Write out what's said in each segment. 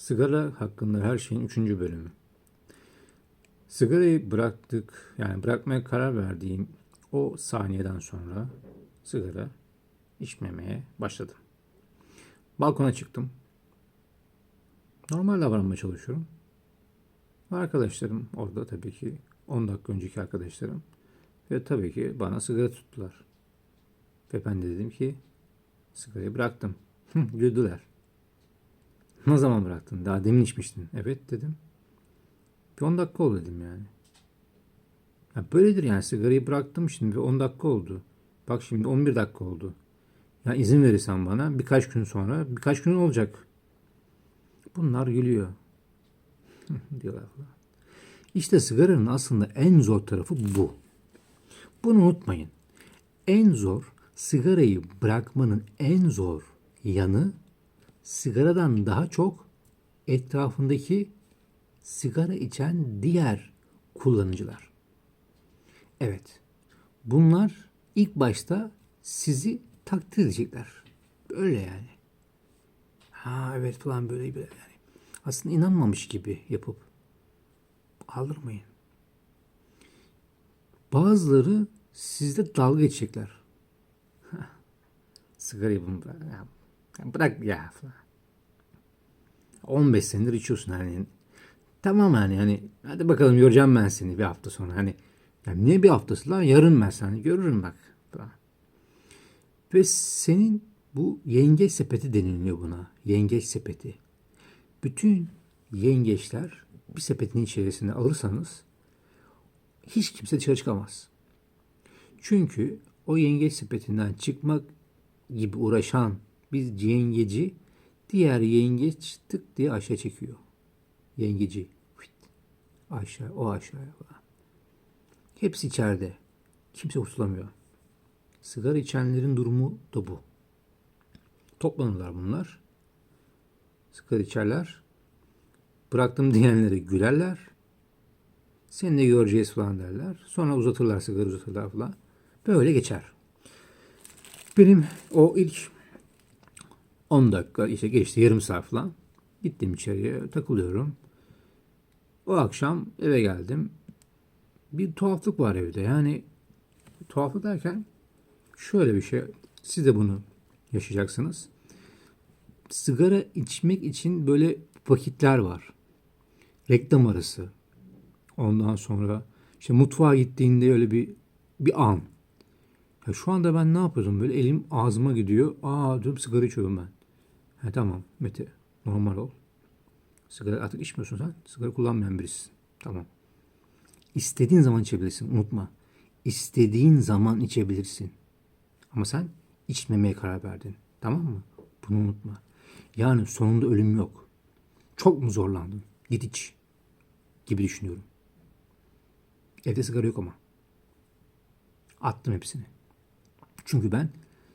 Sigara hakkında her şeyin üçüncü bölümü. Sigarayı bıraktık, yani bırakmaya karar verdiğim o saniyeden sonra sigara içmemeye başladım. Balkona çıktım. Normal davranmaya çalışıyorum. Arkadaşlarım orada tabii ki 10 dakika önceki arkadaşlarım ve tabii ki bana sigara tuttular. Ve ben de dedim ki sigarayı bıraktım. Güldüler. Ne zaman bıraktın? Daha demin içmiştin. Evet dedim. Bir 10 dakika oldu dedim yani. Ya böyledir yani sigarayı bıraktım şimdi ve 10 dakika oldu. Bak şimdi 11 dakika oldu. Ya izin verirsen bana birkaç gün sonra birkaç gün olacak. Bunlar gülüyor. diyorlar falan. İşte sigaranın aslında en zor tarafı bu. Bunu unutmayın. En zor sigarayı bırakmanın en zor yanı sigaradan daha çok etrafındaki sigara içen diğer kullanıcılar. Evet. Bunlar ilk başta sizi takdir edecekler. Böyle yani. Ha evet falan böyle bir yani. Aslında inanmamış gibi yapıp aldırmayın. Bazıları sizde dalga geçecekler. Sigarayı bunu bırak ya. Ya Bırak ya falan. 15 senedir içiyorsun hani. Tamam hani hani hadi bakalım göreceğim ben seni bir hafta sonra hani. Ya niye bir haftası lan yarın ben seni görürüm bak falan. Ve senin bu yengeç sepeti deniliyor buna. Yengeç sepeti. Bütün yengeçler bir sepetin içerisine alırsanız hiç kimse dışarı çıkamaz. Çünkü o yengeç sepetinden çıkmak gibi uğraşan bir yengeci diğer yengeç tık diye aşağı çekiyor. Yengeci. Aşağı, o aşağıya falan. Hepsi içeride. Kimse kurtulamıyor. Sigara içenlerin durumu da bu. Toplanırlar bunlar. Sigara içerler. Bıraktım diyenlere gülerler. Seni de göreceğiz falan derler. Sonra uzatırlar sigara uzatırlar falan. Böyle geçer. Benim o ilk 10 dakika işte geçti yarım saat falan. Gittim içeriye takılıyorum. O akşam eve geldim. Bir tuhaflık var evde. Yani tuhaflık derken şöyle bir şey. Siz de bunu yaşayacaksınız. Sigara içmek için böyle vakitler var. Reklam arası. Ondan sonra işte mutfağa gittiğinde öyle bir bir an. Ya şu anda ben ne yapıyordum? Böyle elim ağzıma gidiyor. Aa diyorum sigara içiyordum ben. Ha tamam Mete normal ol. Sigara artık içmiyorsun sen. Sigara kullanmayan birisin. Tamam. İstediğin zaman içebilirsin. Unutma. İstediğin zaman içebilirsin. Ama sen içmemeye karar verdin. Tamam mı? Bunu unutma. Yani sonunda ölüm yok. Çok mu zorlandın? Git iç. Gibi düşünüyorum. Evde sigara yok ama. Attım hepsini. Çünkü ben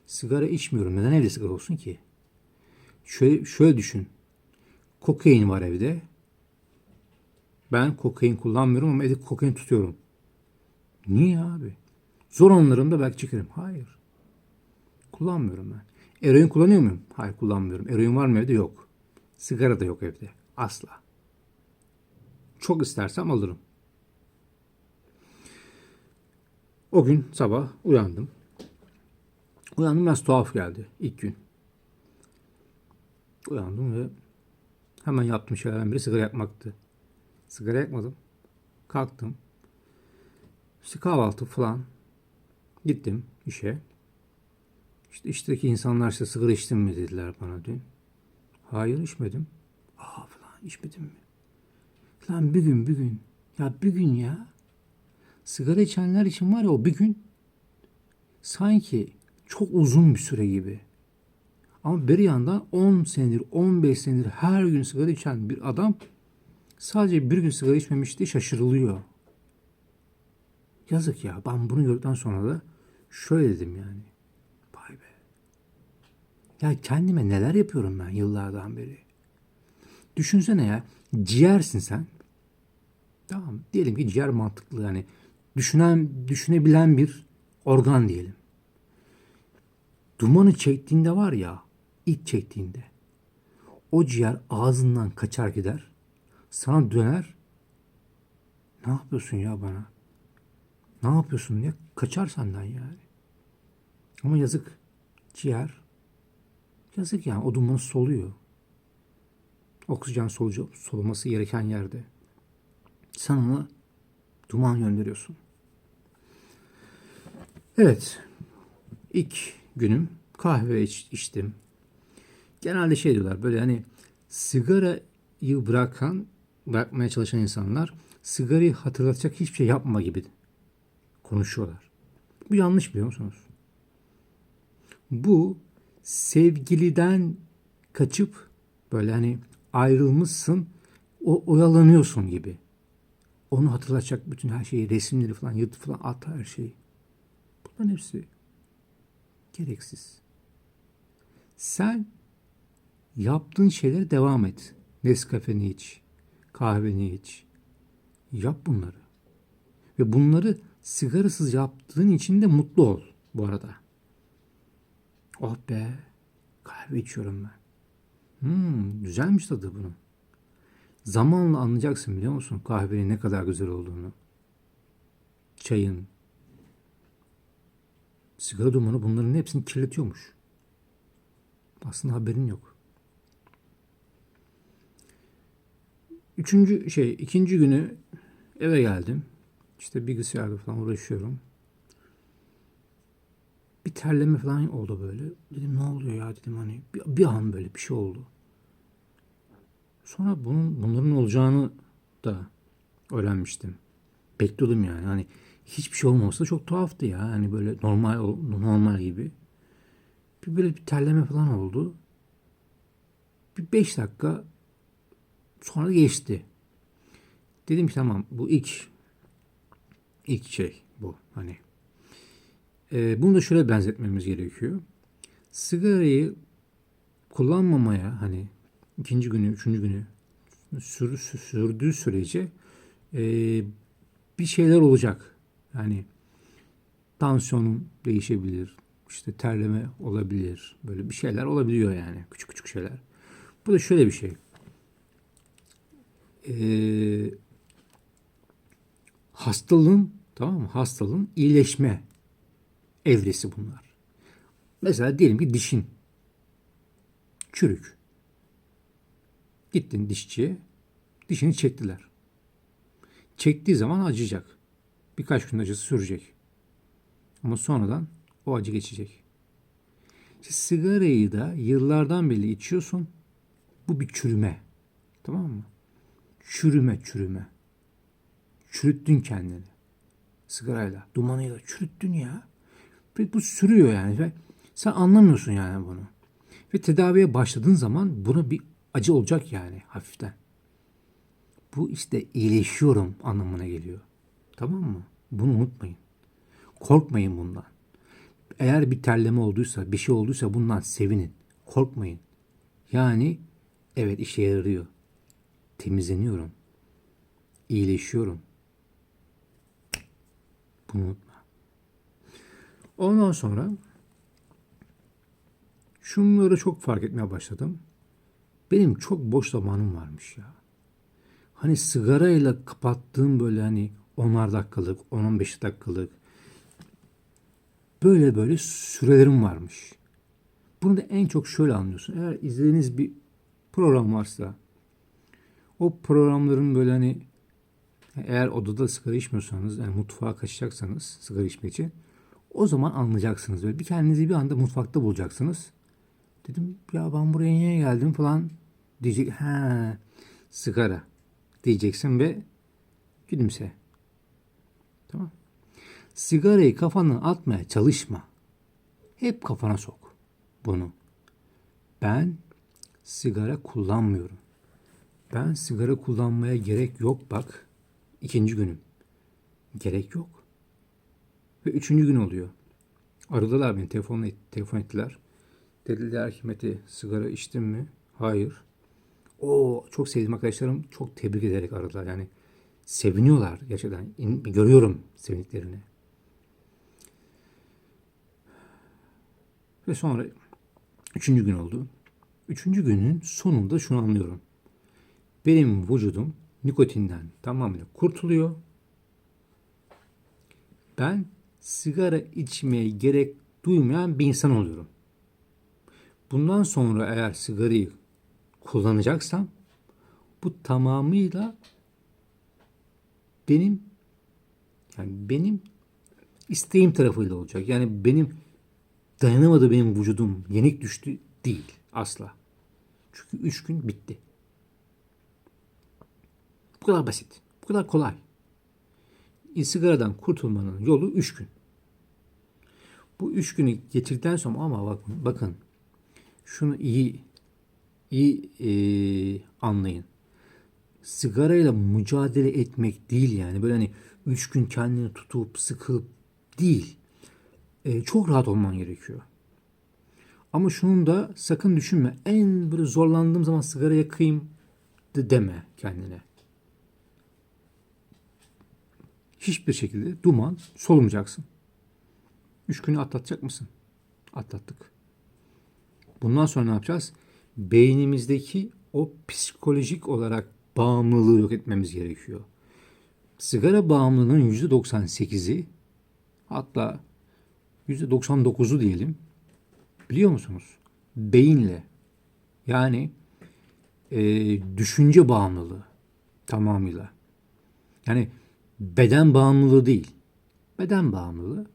sigara içmiyorum. Neden evde sigara olsun ki? Şöyle, şöyle düşün. Kokain var evde. Ben kokain kullanmıyorum ama evde kokain tutuyorum. Niye abi? Zor anlarımda belki çekerim. Hayır. Kullanmıyorum ben. Eroin kullanıyor muyum? Hayır kullanmıyorum. Eroin var mı evde? Yok. Sigara da yok evde. Asla. Çok istersem alırım. O gün sabah uyandım. Uyandım biraz tuhaf geldi ilk gün. Uyandım ve hemen yaptığım şeylerden biri sigara yakmaktı. Sigara yakmadım. Kalktım. İşte kahvaltı falan. Gittim işe. İşte işteki insanlar işte sigara içtin mi dediler bana dün. Hayır içmedim. Aa falan içmedim mi? Lan bir gün bir gün. Ya bir gün ya. Sigara içenler için var ya o bir gün sanki çok uzun bir süre gibi. Ama bir yandan 10 senedir, 15 senedir her gün sigara içen bir adam sadece bir gün sigara içmemiş diye şaşırılıyor. Yazık ya. Ben bunu gördükten sonra da şöyle dedim yani. Vay be. Ya kendime neler yapıyorum ben yıllardan beri. Düşünsene ya. Ciğersin sen. Tamam. Diyelim ki ciğer mantıklı yani. Düşünen, düşünebilen bir organ diyelim. Dumanı çektiğinde var ya, ilk çektiğinde. O ciğer ağzından kaçar gider. Sana döner. Ne yapıyorsun ya bana? Ne yapıyorsun diye kaçar senden yani. Ama yazık. Ciğer. Yazık yani o dumanı soluyor. Oksijen solucu, soluması gereken yerde. Sen ona duman gönderiyorsun. Evet. İlk günüm kahve iç, içtim. Genelde şey diyorlar böyle hani sigarayı bırakan, bırakmaya çalışan insanlar sigarayı hatırlatacak hiçbir şey yapma gibi konuşuyorlar. Bu yanlış biliyor musunuz? Bu sevgiliden kaçıp böyle hani ayrılmışsın o oyalanıyorsun gibi. Onu hatırlatacak bütün her şeyi, resimleri falan, yırt falan at her şeyi. Bunların hepsi gereksiz. Sen yaptığın şeylere devam et. Nescafe'ni iç, kahveni iç. Yap bunları. Ve bunları sigarasız yaptığın için de mutlu ol bu arada. Oh be, kahve içiyorum ben. Hmm, güzelmiş tadı bunun. Zamanla anlayacaksın biliyor musun kahvenin ne kadar güzel olduğunu. Çayın, sigara dumanı bunların hepsini kirletiyormuş. Aslında haberin yok. Üçüncü şey, ikinci günü eve geldim. İşte bilgisayarda falan uğraşıyorum. Bir terleme falan oldu böyle. Dedim ne oluyor ya dedim hani bir, bir an böyle bir şey oldu. Sonra bunun bunların olacağını da öğrenmiştim. Bekliyordum yani. Hani hiçbir şey olmaması da çok tuhaftı ya. Hani böyle normal normal gibi. Bir böyle bir terleme falan oldu. Bir beş dakika sonra geçti. Dedim ki tamam bu ilk ilk şey bu hani. Ee, bunu da şöyle benzetmemiz gerekiyor. Sigarayı kullanmamaya hani ikinci günü, üçüncü günü sür, sürdüğü sürece e, bir şeyler olacak. Yani tansiyonun değişebilir, işte terleme olabilir, böyle bir şeyler olabiliyor yani küçük küçük şeyler. Bu da şöyle bir şey. Ee, hastalığın tamam mı? Hastalığın iyileşme evresi bunlar. Mesela diyelim ki dişin çürük. Gittin dişçiye, dişini çektiler. Çektiği zaman acıyacak. Birkaç gün acısı sürecek. Ama sonradan o acı geçecek. Sigarayı da yıllardan beri içiyorsun. Bu bir çürüme. Tamam mı? Çürüme, çürüme. Çürüttün kendini. Sigarayla, dumanıyla çürüttün ya. Ve bu sürüyor yani. Ve sen anlamıyorsun yani bunu. Ve tedaviye başladığın zaman buna bir acı olacak yani hafiften. Bu işte iyileşiyorum anlamına geliyor. Tamam mı? Bunu unutmayın. Korkmayın bundan. Eğer bir terleme olduysa, bir şey olduysa bundan sevinin. Korkmayın. Yani evet işe yarıyor. Temizleniyorum. İyileşiyorum. Bunu unutma. Ondan sonra şunları çok fark etmeye başladım. Benim çok boş zamanım varmış ya. Hani sigarayla kapattığım böyle hani 10'ar dakikalık, 10-15 dakikalık böyle böyle sürelerim varmış. Bunu da en çok şöyle anlıyorsun. Eğer izlediğiniz bir program varsa o programların böyle hani eğer odada sigara içmiyorsanız yani mutfağa kaçacaksanız sigara içmek için o zaman anlayacaksınız. Böyle bir kendinizi bir anda mutfakta bulacaksınız. Dedim ya ben buraya niye geldim falan diyecek. Ha sigara diyeceksin ve gülümse. Tamam. Sigarayı kafana atmaya çalışma. Hep kafana sok bunu. Ben sigara kullanmıyorum. Ben sigara kullanmaya gerek yok bak. İkinci günüm. Gerek yok. Ve üçüncü gün oluyor. Aradılar beni, telefon, telefon ettiler. Dediler ki Mete sigara içtin mi? Hayır. O çok sevdiğim arkadaşlarım çok tebrik ederek aradılar. Yani seviniyorlar gerçekten. Görüyorum sevindiklerini. Ve sonra üçüncü gün oldu. Üçüncü günün sonunda şunu anlıyorum. Benim vücudum nikotinden tamamıyla kurtuluyor. Ben sigara içmeye gerek duymayan bir insan oluyorum. Bundan sonra eğer sigarayı kullanacaksam bu tamamıyla benim yani benim isteğim tarafıyla olacak. Yani benim dayanamadı benim vücudum yenik düştü değil asla. Çünkü üç gün bitti. Bu kadar basit. Bu kadar kolay. E, Sigaradan kurtulmanın yolu üç gün. Bu üç günü getirdikten sonra ama bakın, bakın şunu iyi iyi e, anlayın. Sigarayla mücadele etmek değil yani böyle hani üç gün kendini tutup sıkıp değil. E, çok rahat olman gerekiyor. Ama şunun da sakın düşünme. En böyle zorlandığım zaman sigara yakayım de deme kendine. Hiçbir şekilde duman solumayacaksın. Üç günü atlatacak mısın? Atlattık. Bundan sonra ne yapacağız? Beynimizdeki o psikolojik olarak bağımlılığı yok etmemiz gerekiyor. Sigara bağımlılığının %98'i hatta %99'u diyelim biliyor musunuz? Beyinle yani e, düşünce bağımlılığı tamamıyla. Yani beden bağımlılığı değil. Beden bağımlılığı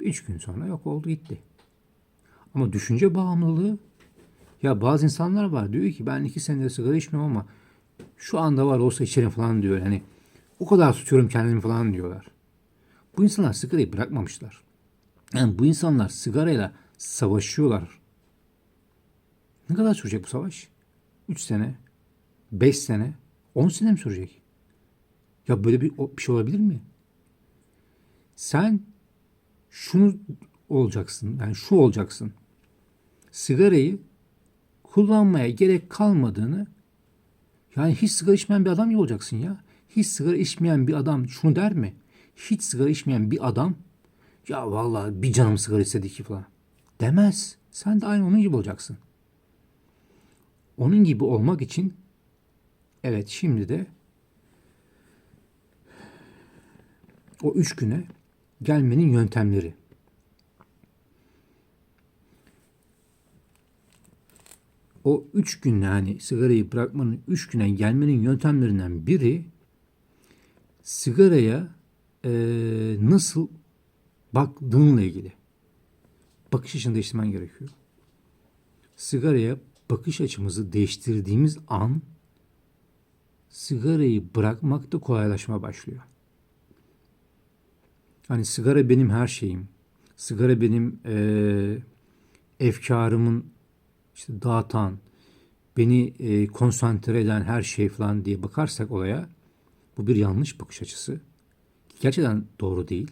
üç gün sonra yok oldu gitti. Ama düşünce bağımlılığı ya bazı insanlar var diyor ki ben iki senedir sigara içmiyorum ama şu anda var olsa içerim falan diyor. Hani o kadar tutuyorum kendimi falan diyorlar. Bu insanlar sigarayı bırakmamışlar. Yani bu insanlar sigarayla savaşıyorlar. Ne kadar sürecek bu savaş? 3 sene, 5 sene, 10 sene mi sürecek? Ya böyle bir, bir şey olabilir mi? Sen şunu olacaksın. Yani şu olacaksın. Sigarayı kullanmaya gerek kalmadığını yani hiç sigara içmeyen bir adam gibi olacaksın ya. Hiç sigara içmeyen bir adam şunu der mi? Hiç sigara içmeyen bir adam ya vallahi bir canım sigara istedi ki falan. Demez. Sen de aynı onun gibi olacaksın. Onun gibi olmak için evet şimdi de o üç güne gelmenin yöntemleri. O üç gün yani sigarayı bırakmanın üç güne gelmenin yöntemlerinden biri sigaraya e, nasıl baktığınla ilgili. Bakış açını değiştirmen gerekiyor. Sigaraya bakış açımızı değiştirdiğimiz an sigarayı bırakmak da kolaylaşma başlıyor. Hani sigara benim her şeyim. Sigara benim e, efkarımın işte dağıtan, beni e, konsantre eden her şey falan diye bakarsak olaya bu bir yanlış bakış açısı. Gerçekten doğru değil.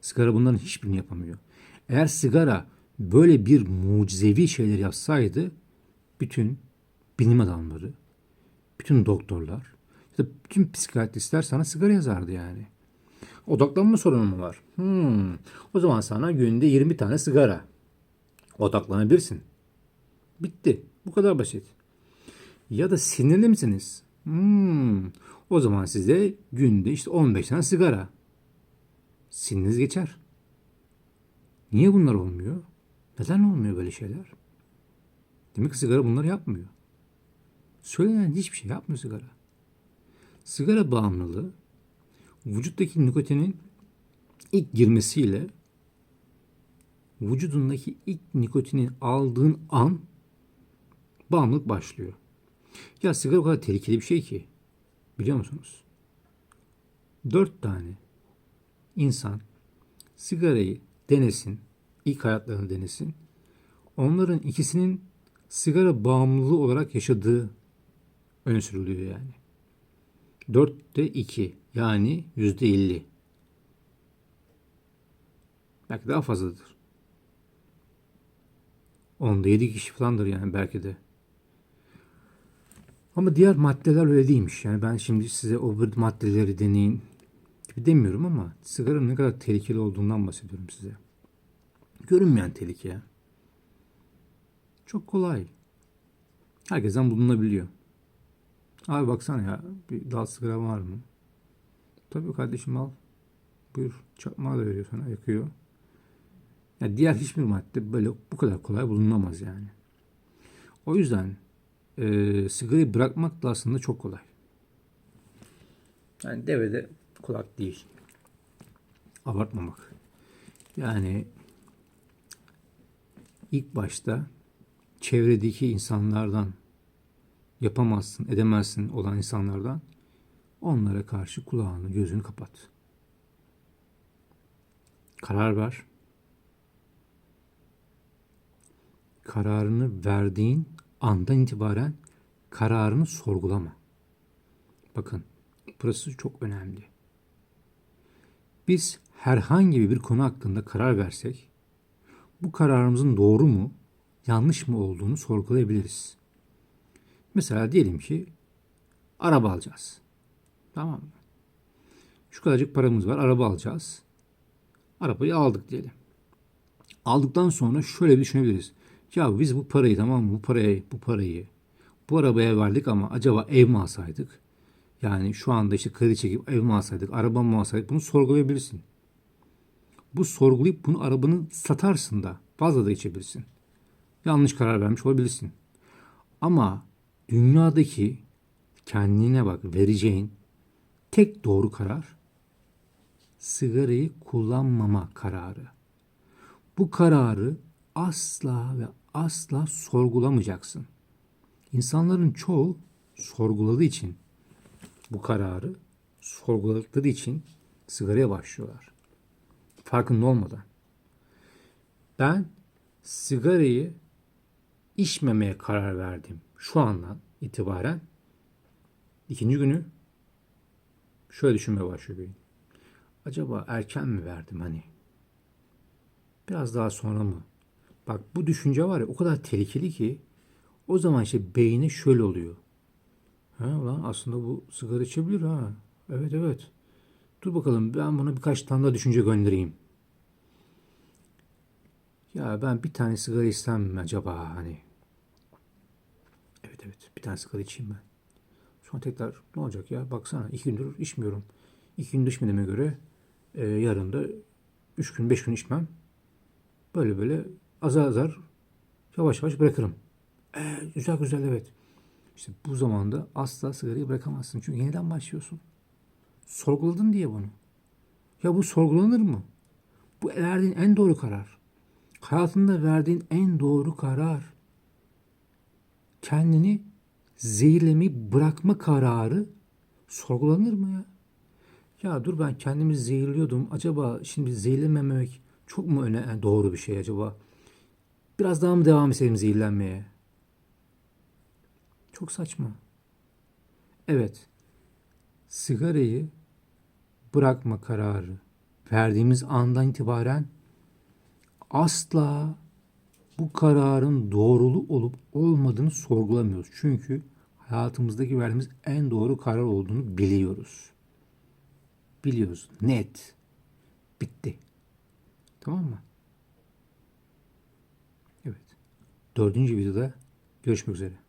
Sigara bunların hiçbirini yapamıyor. Eğer sigara böyle bir mucizevi şeyler yapsaydı bütün bilim adamları, bütün doktorlar, bütün psikiyatristler sana sigara yazardı yani. Odaklanma sorunu mu var? Hmm. O zaman sana günde 20 tane sigara. Odaklanabilirsin. Bitti. Bu kadar basit. Ya da sinirli misiniz? Hmm. O zaman size günde işte 15 tane sigara. Siniriniz geçer. Niye bunlar olmuyor? Neden olmuyor böyle şeyler? Demek ki sigara bunları yapmıyor. Söylenen hiçbir şey yapmıyor sigara. Sigara bağımlılığı vücuttaki nikotinin ilk girmesiyle vücudundaki ilk nikotini aldığın an bağımlılık başlıyor. Ya sigara o kadar tehlikeli bir şey ki. Biliyor musunuz? Dört tane insan sigarayı denesin, ilk hayatlarını denesin. Onların ikisinin sigara bağımlılığı olarak yaşadığı öne sürülüyor yani. Dörtte iki yani yüzde elli. Belki daha fazladır. Onda yedi kişi falandır yani belki de. Ama diğer maddeler öyle değilmiş. Yani ben şimdi size o bir maddeleri deneyin gibi demiyorum ama sigaranın ne kadar tehlikeli olduğundan bahsediyorum size. Görünmeyen tehlike. Çok kolay. Herkesten bulunabiliyor. Abi baksana ya bir dal sigara var mı? Tabii kardeşim al. Buyur. Çakmağı da veriyor sana yakıyor. Ya diğer hiçbir madde böyle bu kadar kolay bulunamaz yani. O yüzden e, sigarayı bırakmak da aslında çok kolay. Yani devede kulak değil. Abartmamak. Yani ilk başta çevredeki insanlardan yapamazsın, edemezsin olan insanlardan onlara karşı kulağını, gözünü kapat. Karar ver. Kararını verdiğin andan itibaren kararını sorgulama. Bakın, burası çok önemli. Biz herhangi bir konu hakkında karar versek, bu kararımızın doğru mu, yanlış mı olduğunu sorgulayabiliriz. Mesela diyelim ki araba alacağız. Tamam mı? Şu kadarcık paramız var, araba alacağız. Arabayı aldık diyelim. Aldıktan sonra şöyle bir düşünebiliriz. Ya biz bu parayı tamam mı? Bu parayı, bu parayı bu arabaya verdik ama acaba ev mi alsaydık? Yani şu anda işte kredi çekip ev mi alsaydık, araba mı alsaydık bunu sorgulayabilirsin. Bu sorgulayıp bunu arabanı satarsın da fazla da içebilirsin. Yanlış karar vermiş olabilirsin. Ama dünyadaki kendine bak vereceğin tek doğru karar sigarayı kullanmama kararı. Bu kararı asla ve asla sorgulamayacaksın. İnsanların çoğu sorguladığı için bu kararı sorguladıkları için sigaraya başlıyorlar. Farkında olmadan. Ben sigarayı içmemeye karar verdim. Şu andan itibaren ikinci günü şöyle düşünmeye başlıyor. Acaba erken mi verdim hani? Biraz daha sonra mı? Bak bu düşünce var ya o kadar tehlikeli ki o zaman işte beyine şöyle oluyor. Ha lan aslında bu sigara içebilir ha. Evet evet. Dur bakalım ben buna birkaç tane daha düşünce göndereyim. Ya ben bir tane sigara istem mi acaba hani? Evet evet bir tane sigara içeyim ben. Sonra tekrar ne olacak ya baksana iki gündür içmiyorum. İki gün içmediğime göre e, yarın da üç gün beş gün içmem. Böyle böyle azar azar yavaş yavaş bırakırım. E, güzel güzel evet. İşte bu zamanda asla sigarayı bırakamazsın. Çünkü yeniden başlıyorsun. Sorguladın diye bunu. Ya bu sorgulanır mı? Bu verdiğin en doğru karar. Hayatında verdiğin en doğru karar. Kendini zehirlemeyi bırakma kararı sorgulanır mı ya? Ya dur ben kendimi zehirliyordum. Acaba şimdi zehirlememek çok mu öne yani doğru bir şey acaba? Biraz daha mı devam edelim zehirlenmeye? Çok saçma. Evet. Sigarayı bırakma kararı verdiğimiz andan itibaren asla bu kararın doğrulu olup olmadığını sorgulamıyoruz. Çünkü hayatımızdaki verdiğimiz en doğru karar olduğunu biliyoruz. Biliyoruz. Net. Bitti. Tamam mı? Evet. Dördüncü videoda görüşmek üzere.